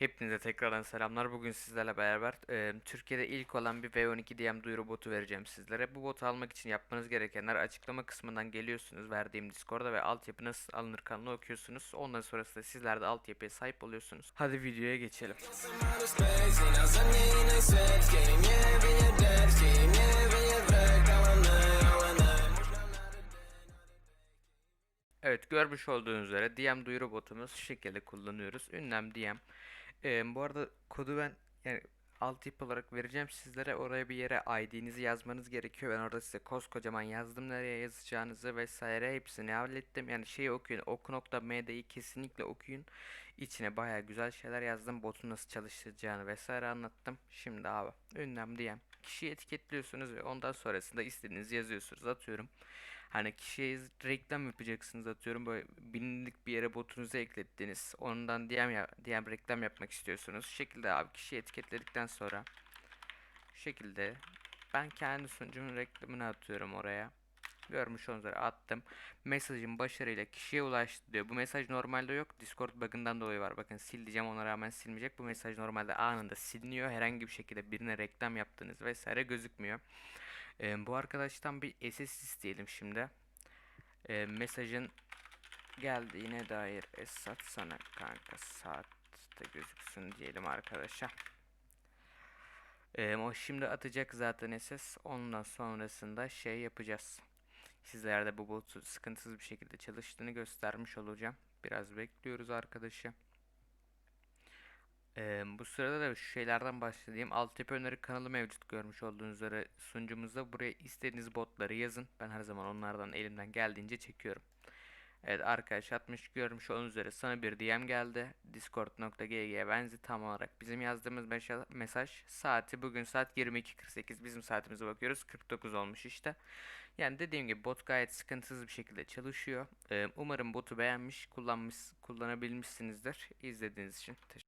Hepinize tekrardan selamlar. Bugün sizlerle beraber e, Türkiye'de ilk olan bir V12 DM duyuru botu vereceğim sizlere. Bu botu almak için yapmanız gerekenler açıklama kısmından geliyorsunuz verdiğim Discord'a ve altyapı nasıl alınır kanalına okuyorsunuz. Ondan sonrasında sizler de altyapıya sahip oluyorsunuz. Hadi videoya geçelim. Evet görmüş olduğunuz üzere DM duyuru botumuz şu şekilde kullanıyoruz. Ünlem DM. Ee, bu arada kodu ben yani alt tip olarak vereceğim sizlere. Oraya bir yere ID'nizi yazmanız gerekiyor. Ben orada size koskocaman yazdım nereye yazacağınızı vesaire hepsini hallettim. Yani şeyi okuyun. oku.md'yi kesinlikle okuyun. İçine baya güzel şeyler yazdım. Botun nasıl çalışacağını vesaire anlattım. Şimdi abi ünlem DM. Kişiyi etiketliyorsunuz ve ondan sonrasında istediğinizi yazıyorsunuz. Atıyorum. Hani kişiye reklam yapacaksınız atıyorum böyle bilindik bir yere botunuzu eklettiniz. Ondan DM, ya, DM reklam yapmak istiyorsunuz. Şu şekilde abi kişiyi etiketledikten sonra şu şekilde ben kendi sunucumun reklamını atıyorum oraya. Görmüş olduğunuz üzere attım. Mesajım başarıyla kişiye ulaştı diyor. Bu mesaj normalde yok. Discord bug'ından dolayı var. Bakın sil diyeceğim ona rağmen silmeyecek. Bu mesaj normalde anında siliniyor. Herhangi bir şekilde birine reklam yaptığınız vesaire gözükmüyor. Ee, bu arkadaştan bir SS isteyelim şimdi. Ee, mesajın geldiğine dair Esat sana kanka saatte gözüksün diyelim arkadaşa. Ee, o şimdi atacak zaten SS. Ondan sonrasında şey yapacağız. Sizlere de bu botu sıkıntısız bir şekilde çalıştığını göstermiş olacağım. Biraz bekliyoruz arkadaşı. Ee, bu sırada da şu şeylerden başlayayım. Altyapı öneri kanalı mevcut görmüş olduğunuz üzere sunucumuzda. Buraya istediğiniz botları yazın. Ben her zaman onlardan elimden geldiğince çekiyorum. Evet arkadaş 60 görmüş olduğunuz üzere sana bir DM geldi. Discord.gg benzi tam olarak bizim yazdığımız mesaj saati bugün saat 22.48 bizim saatimize bakıyoruz 49 olmuş işte. Yani dediğim gibi bot gayet sıkıntısız bir şekilde çalışıyor. Ee, umarım botu beğenmiş, kullanmış, kullanabilmişsinizdir. İzlediğiniz için teşekkür